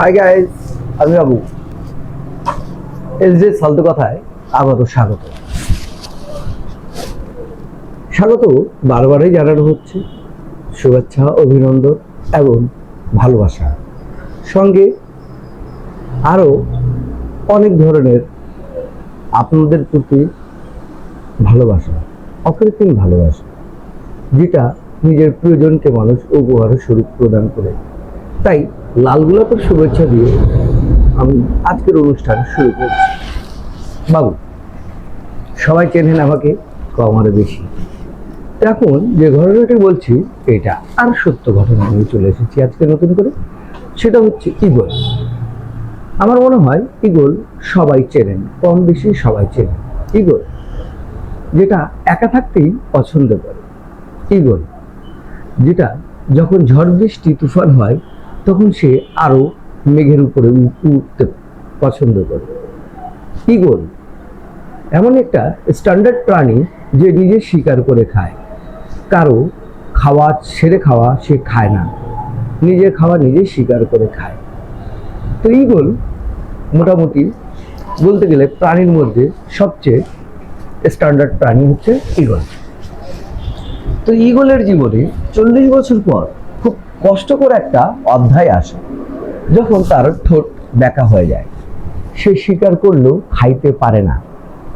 Hi guys আমি বাবু। S যে ফালতু কথায় আবারও স্বাগত। স্বাগত বারবারই জানানো হচ্ছে। শুভেচ্ছা, অভিনন্দন এবং ভালোবাসা। সঙ্গে আরও অনেক ধরনের আপনাদের প্রতি ভালোবাসা, অকৃত্রিম ভালোবাসা, যেটা নিজের প্রিয়জনকে মানুষ উপহার স্বরূপ প্রদান করে। তাই লাল গোলাপের শুভেচ্ছা দিয়ে আমি আজকের অনুষ্ঠান শুরু করছি। বাবু, সবাই চেনেন আমাকে কম বেশি। এখন যে ঘটনাটি বলছি, এটা আর সত্য ঘটনা নিয়ে চলে এসেছি আজকে নতুন করে। সেটা হচ্ছে ইগল আমার মনে হয় ইগল সবাই চেনেন, কম বেশি সবাই চেনেন। ইগল যেটা একা থাকতেই পছন্দ করে। ইগল যেটা যখন ঝড় বৃষ্টি, তুফান হয় তখন সে আরও মেঘের উপরে উঠতে পছন্দ করে। ইগল এমন একটা স্ট্যান্ডার্ড প্রাণী যে নিজে শিকার করে খায়। কারও খাওয়া ছেড়ে খাওয়া সে খায় না। নিজে খাওয়া নিজে শিকার করে খায়। তো ইগল মোটামুটি বলতে গেলে প্রাণীর মধ্যে সবচেয়ে স্ট্যান্ডার্ড প্রাণী হচ্ছে ইগল তো ইগলের জীবনে চল্লিশ বছর পর কষ্টকর একটা অধ্যায় আসে যখন তার ঠোঁট ব্যাকা হয়ে যায়। সে স্বীকার করলেও খাইতে পারে না।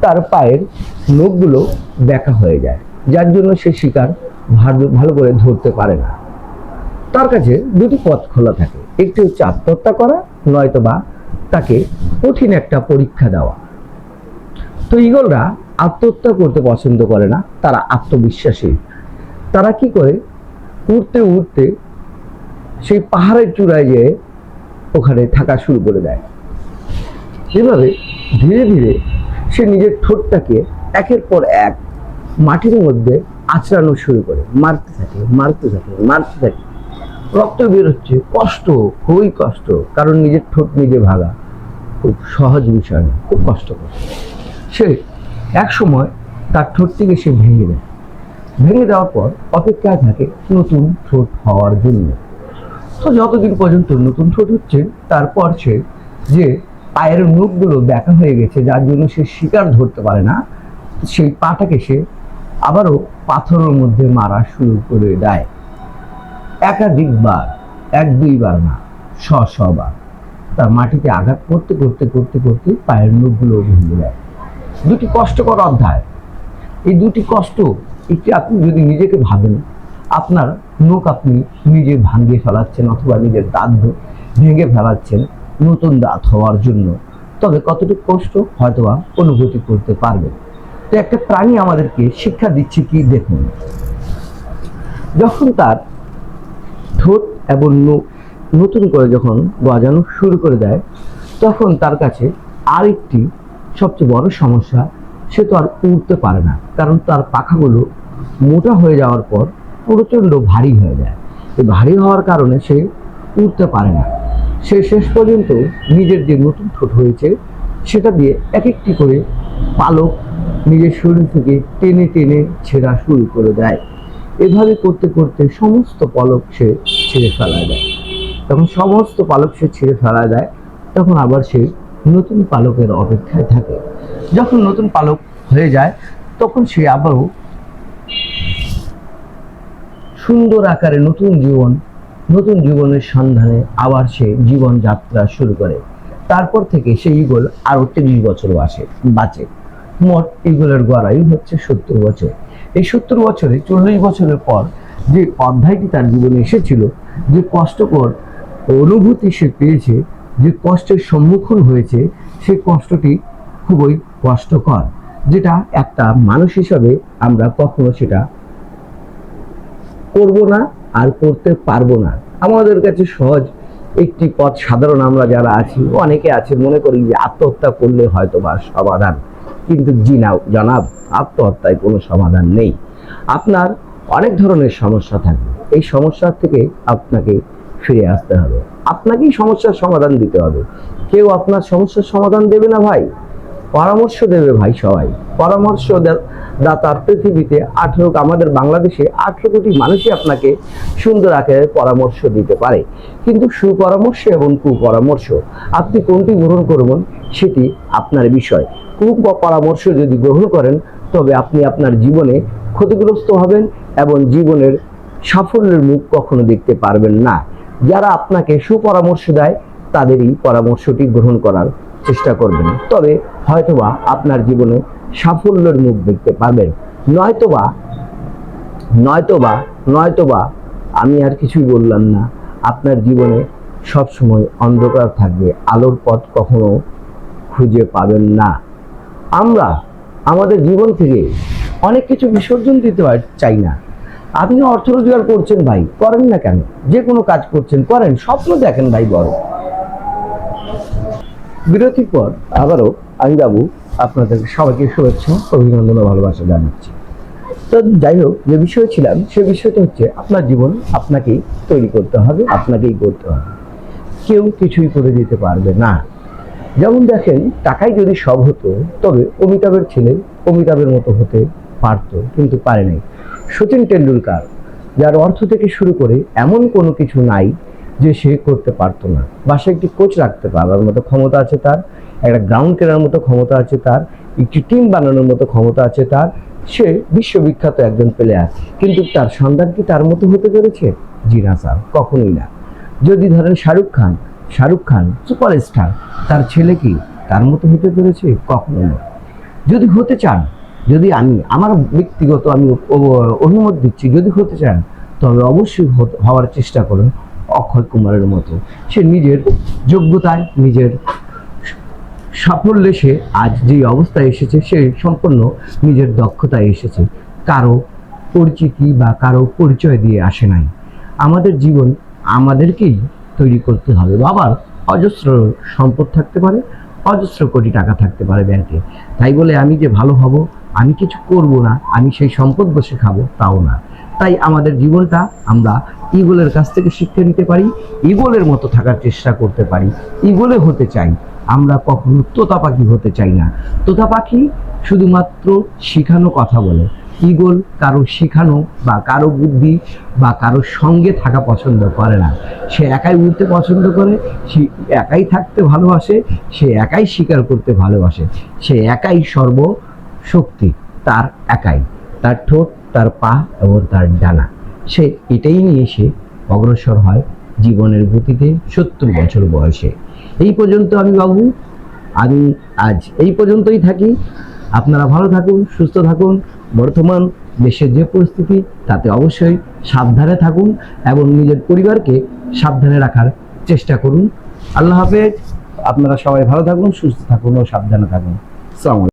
তার পায়ের নখগুলো ব্যাকা হয়ে যায়। যার জন্য সে শিকার ভালো ভালো করে ধরতে পারে না। তার কাছে দুটি পথ খোলা থাকে। একটি হচ্ছে আত্মহত্যা করা, নয়তো বা তাকে কঠিন একটা পরীক্ষা দেওয়া। তো ইগলরা আত্মহত্যা করতে পছন্দ করে না, তারা আত্মবিশ্বাসী। তারা কি করে? উঠতে উঠতে সেই পাহাড়ের চূড়ায় যেয়ে ওখানে থাকা শুরু করে দেয়। এভাবে ধীরে ধীরে সে নিজের ঠোঁটটাকে একের পর এক মাটির মধ্যে আঁচড়ানো শুরু করে। মারতে থাকে মারতে থাকে মারতে থাকে। রক্ত বেরোচ্ছে কষ্ট, খুবই কষ্ট, কারণ নিজের ঠোঁট নিজে ভাগা খুব সহজ বিষয় না, খুব কষ্টকর। সে এক সময় তার ঠোঁটটিকে সে ভেঙে দেয়। ভেঙে দেওয়ার পর অপেক্ষায় থাকে নতুন ঠোঁট হওয়ার জন্য। তো যতদিন পর্যন্ত নতুন ঠোঁট হচ্ছে, তারপর সে যে পায়ের নখগুলো দেখা হয়ে গেছে, যার জন্য সে শিকার ধরতে পারে না, সেই পাটাকে সে আবারও পাথরের মধ্যে মারা শুরু করে দেয়। একাধিকবার, এক দুইবার না, শ শবার তার মাটিতে আঘাত করতে করতে করতে করতে পায়ের নখগুলো ভেঙে দেয় দুটি কষ্টকর অধ্যায়। এই দুটি কষ্ট একটি আপনি যদি নিজেকে ভাবেন আপনার নখ আপনি নিজে ভাঙিয়ে ফেলাচ্ছেন অথবা নিজের দাঁত ভেঙে ফেলাচ্ছেন নতুন দাঁত হওয়ার জন্য। তবে কতটুকু কষ্ট হয়তোবা অনুভূতি করতে পারবে তো একটা প্রাণী আমাদেরকে শিক্ষা দিচ্ছে কি দেখুন। যখন তার ঠোঁট এবং নখ নতুন করে যখন গজানো শুরু করে দেয়, তখন তার কাছে আরেকটি সবচেয়ে বড় সমস্যা, সে তো আর উড়তে পারে না। কারণ তার পাখাগুলো মোটা হয়ে যাওয়ার পর প্রচণ্ড ভারী হয়ে যায়। এই ভারী হওয়ার কারণে সে উড়তে পারে না। সে শেষ পর্যন্ত নিজের যে নতুন ঠোঁট হয়েছে, সেটা দিয়ে এক একটি করে পালক নিজের শরীর থেকে টেনে টেনে ছেঁড়া শুরু করে দেয়। এভাবে করতে করতে সমস্ত পালক সে ছেড়ে ফেলা দেয়। তখন সমস্ত পালক সে ছেড়ে ফেলা দেয়, তখন আবার সে নতুন পালকের অপেক্ষায় থাকে। যখন নতুন পালক হয়ে যায়, তখন সে আবারও সুন্দর আকারে নতুন জীবন, নতুন জীবনের সন্ধানে আবার সে জীবন যাত্রা শুরু করে। তারপর থেকে সেই ইগল আরও তিরিশ বছর বাসে, বাঁচে। মোট ইগলের গড়াই হচ্ছে সত্তর বছর। এই সত্তর বছরে চল্লিশ বছরের পর যে অধ্যায়টি তার জীবনে এসেছিল, যে কষ্টকর অনুভূতি সে পেয়েছে, যে কষ্টের সম্মুখীন হয়েছে সেই কষ্টটি খুবই কষ্টকর, যেটা একটা মানুষ হিসাবে আমরা কখনো সেটা করব না আর করতে পারব না। আমাদের কাছে সহজ একটি পথ। সাধারণ আমরা যারা আছি, অনেকে আছে মনে করি যে আত্মহত্যা করলে হয়তো বা সমাধান। কিন্তু জি না জনাব, আত্মহত্যায় কোনো সমাধান নেই। আপনার অনেক ধরনের সমস্যা থাকবে। এই সমস্যা থেকে আপনাকে ফিরে আসতে হবে। আপনাকেই সমস্যার সমাধান দিতে হবে। কেউ আপনার সমস্যার সমাধান দেবে না ভাই। পরামর্শ দেবে ভাই সবাই। পরামর্শ দাতার পৃথিবীতে আঠেরো আমাদের বাংলাদেশে আঠেরো কোটি মানুষই আপনাকে সুন্দর আকারে পরামর্শ দিতে পারে। কিন্তু সুপরামর্শ এবং কুপরামর্শ, আপনি কোনটি গ্রহণ করবেন সেটি আপনার বিষয়। কুপরামর্শ যদি গ্রহণ করেন, তবে আপনি আপনার জীবনে ক্ষতিগ্রস্ত হবেন এবং জীবনের সাফল্যের মুখ কখনো দেখতে পারবেন না। যারা আপনাকে সুপরামর্শ দেয়, তাদেরই পরামর্শটি গ্রহণ করার চেষ্টা করবেন। তবে হয়তোবা আপনার জীবনে সাফল্যের মুখ দেখতে পারবেন। নয়তোবা নয়তোবা নয়তোবা আমি আর কিছুই বললাম না। আপনার জীবনে সব সময় অন্ধকার থাকবে, আলোর পথ কখনো খুঁজে পাবেন না। আমরা আমাদের জীবন থেকে অনেক কিছু বিসর্জন দিতে চাই না। আপনি অর্থ রোজগার করছেন ভাই, করেন না কেন? যে কোনো কাজ করছেন, করেন, স্বপ্ন দেখেন ভাই বড়। বিরতির পর আবারও আমি বাবু আপনাদের সবাইকে শুভেচ্ছা, অভিনন্দন ও ভালোবাসা জানাচ্ছি। তো যাই হোক, যে বিষয় ছিলাম, সে বিষয়টা হচ্ছে আপনার জীবন আপনাকেই তৈরি করতে হবে, আপনাকেই করতে হবে। কেউ কিছুই করে দিতে পারবে না। যেমন দেখেন, টাকাই যদি সব হতো, তবে অমিতাভের ছেলে অমিতাভের মতো হতে পারতো, কিন্তু পারে নাই। সচিন টেন্ডুলকার যার অর্থ থেকে শুরু করে এমন কোনো কিছু নাই যে সে করতে পারতো না। বা সে একটি কোচ রাখতে পারার মতো ক্ষমতা আছে তার, একটা গ্রাউন্ড কেনার মতো ক্ষমতা আছে তার, একটি টিম বানানোর মতো ক্ষমতা আছে তার, সে বিশ্ববিখ্যাত একজন প্লেয়ার কিন্তু তার সন্তান কি তার মতো হতে পেরেছে? জি না স্যার কখনোই না। যদি ধরেন শাহরুখ খান শাহরুখ খান সুপারস্টার তার ছেলে কি তার মতো হতে পেরেছে? কখনো না। যদি হতে চান, যদি আমি, আমার ব্যক্তিগত আমি অনুমতি দিচ্ছি, যদি হতে চান, তবে অবশ্যই হওয়ার চেষ্টা করুন। অক্ষয় কুমারের মতো। সে নিজের যোগ্যতায়, নিজের সাফল্যে সে আজ যে অবস্থায় এসেছে, সে সম্পূর্ণ নিজের দক্ষতায় এসেছে। কারও পরিচিতি বা কারও পরিচয় দিয়ে আসে নাই। আমাদের জীবন আমাদেরকেই তৈরি করতে হবে। বাবার অজস্র সম্পদ থাকতে পারে, অজস্র কোটি টাকা থাকতে পারে ব্যাংকে। তাই বলে আমি যে ভালো হব, আমি কিছু করব না, আমি সেই সম্পদ বসে খাব, তাও না। তাই আমাদের জীবনটা আমরা ইগলের কাছ থেকে শিক্ষা নিতে পারি ইগলের মতো থাকার চেষ্টা করতে পারি। ইগলে হতে চাই, আমরা কখনো তোতা পাখি হতে চাই না। তোতা পাখি শুধুমাত্র শিখানো কথা বলে। ইগল কারও শেখানো বা কারও বুদ্ধি বা কারও সঙ্গে থাকা পছন্দ করে না। সে একাই উঠতে পছন্দ করে, সে একাই থাকতে ভালোবাসে, সে একাই শিকার করতে ভালোবাসে। সে একাই সর্ব শক্তি তার একাই। তার ঠোঁট, তার পা এবং তার ডানা। সে এটাই নিয়ে সে অগ্রসর হয় জীবনের গতিতে সত্তর বছর বয়সে। এই পর্যন্ত আমি বাবু, আমি আজ এই পর্যন্তই থাকি। আপনারা ভালো থাকুন, সুস্থ থাকুন। বর্তমান দেশের যে পরিস্থিতি, তাতে অবশ্যই সাবধানে থাকুন এবং নিজের পরিবারকে সাবধানে রাখার চেষ্টা করুন। আল্লাহ হাফেজ। আপনারা সবাই ভালো থাকুন, সুস্থ থাকুন ও সাবধানে থাকুন। আলাইকুম।